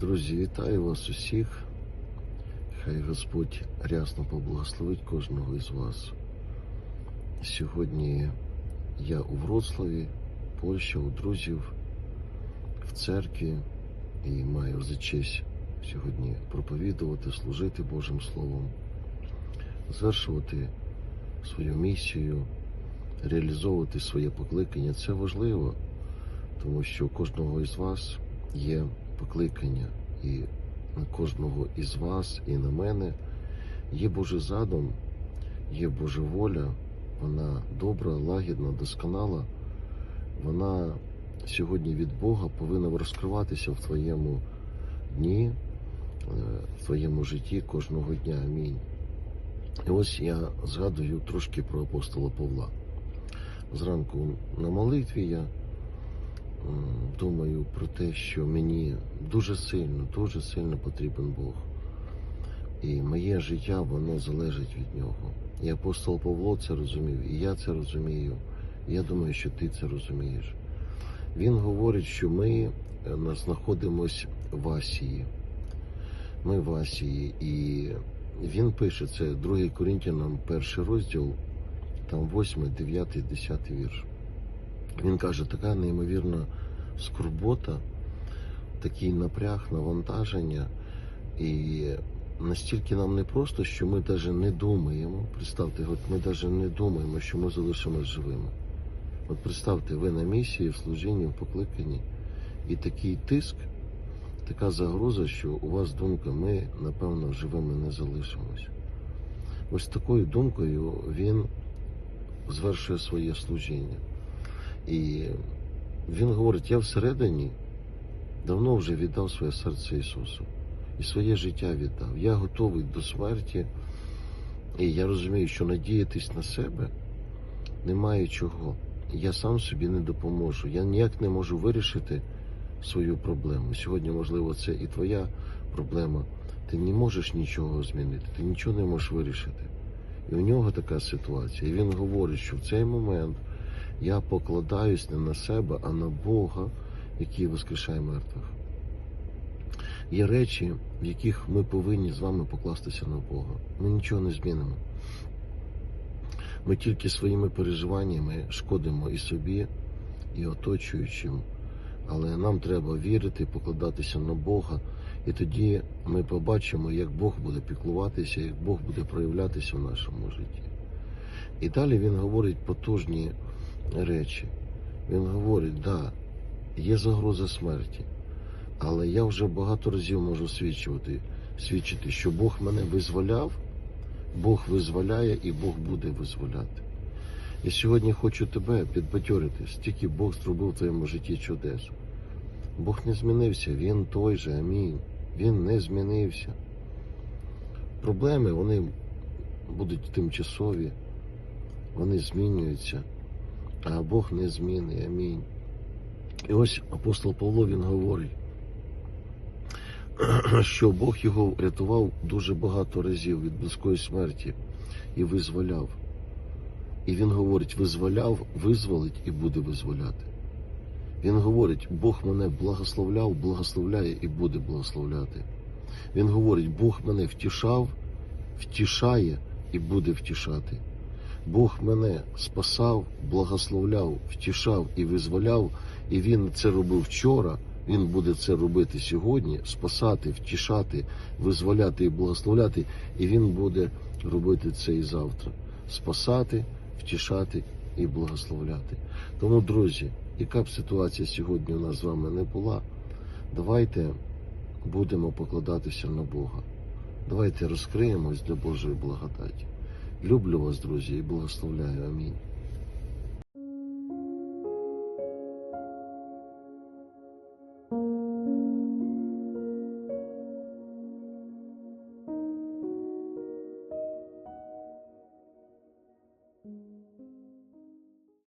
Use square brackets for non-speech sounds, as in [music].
Друзі, вітаю вас усіх. Хай Господь рясно поблагословить кожного із вас. Сьогодні я у Вроцлаві, Польща, у друзів, в церкві і маю за честь сьогодні проповідувати, служити Божим Словом, звершувати свою місію, реалізовувати своє покликання. Це важливо, тому що у кожного із вас є покликання, і на кожного із вас, і на мене є Божий задум, є Божа воля, вона добра, лагідна, досконала. Вона сьогодні від Бога повинна розкриватися в твоєму дні, е, в твоєму житті кожного дня. Амінь. І ось я згадую трошки про апостола Павла. Зранку на молитві я думаю про те, що мені дуже сильно, дуже сильно потрібен Бог. І моє життя, воно залежить від нього. І апостол Павло це розумів, і я це розумію. Я думаю, що ти це розумієш. Він говорить, що ми е, нас знаходимось в Асії. Ми в Асії, і він пише це 2 Коринтянам, перший розділ, там 8, 9, 10 вірш. Він каже, така неймовірна скорбота, такий напряг, навантаження. І настільки нам не просто, що ми навіть не думаємо. Представте, от ми навіть не думаємо, що ми залишимось живими. От представте, ви на місії, в служінні, в покликанні, і такий тиск, така загроза, що у вас думка, ми, напевно, живими не залишимось. Ось такою думкою він звершує своє служіння. І він говорить: я всередині давно вже віддав своє серце Ісусу і своє життя віддав. Я готовий до смерті, і я розумію, що надіятись на себе немає чого. Я сам собі не допоможу. Я ніяк не можу вирішити свою проблему. Сьогодні, можливо, це і твоя проблема. Ти не можеш нічого змінити, ти нічого не можеш вирішити. І у нього така ситуація. І він говорить, що в цей момент я покладаюсь не на себе, а на Бога, який воскрешає мертвих. Є речі, в яких ми повинні з вами покластися на Бога. Ми нічого не змінимо. Ми тільки своїми переживаннями шкодимо і собі, і оточуючим. Але нам треба вірити, покладатися на Бога, і тоді ми побачимо, як Бог буде піклуватися, як Бог буде проявлятися в нашому житті. І далі він говорить потужні речі. Він говорить, да, є загроза смерті, але я вже багато разів можу свідчувати, свідчити, що Бог мене визволяв, Бог визволяє і Бог буде визволяти. І сьогодні хочу тебе підбадьорити, стільки Бог зробив в твоєму житті чудес. Бог не змінився, Він той же, амінь. Він не змінився. Проблеми вони будуть тимчасові, вони змінюються, а Бог не змінить, амінь. І ось апостол Павло він говорить, [clears throat] що Бог його рятував дуже багато разів від близької смерті і визволяв. І він говорить, визволяв, визволить і буде визволяти. Він говорить, Бог мене благословляв, благословляє і буде благословляти. Він говорить, Бог мене втішав, втішає і буде втішати. Бог мене спасав, благословляв, втішав і визволяв, і Він це робив вчора. Він буде це робити сьогодні, спасати, втішати, визволяти і благословляти, і Він буде робити це і завтра. Спасати, втішати і благословляти. Тому, друзі, яка б ситуація сьогодні у нас з вами не була, давайте будемо покладатися на Бога. Давайте розкриємось для Божої благодаті. Люблю вас, друзі, і благословляю. Амінь.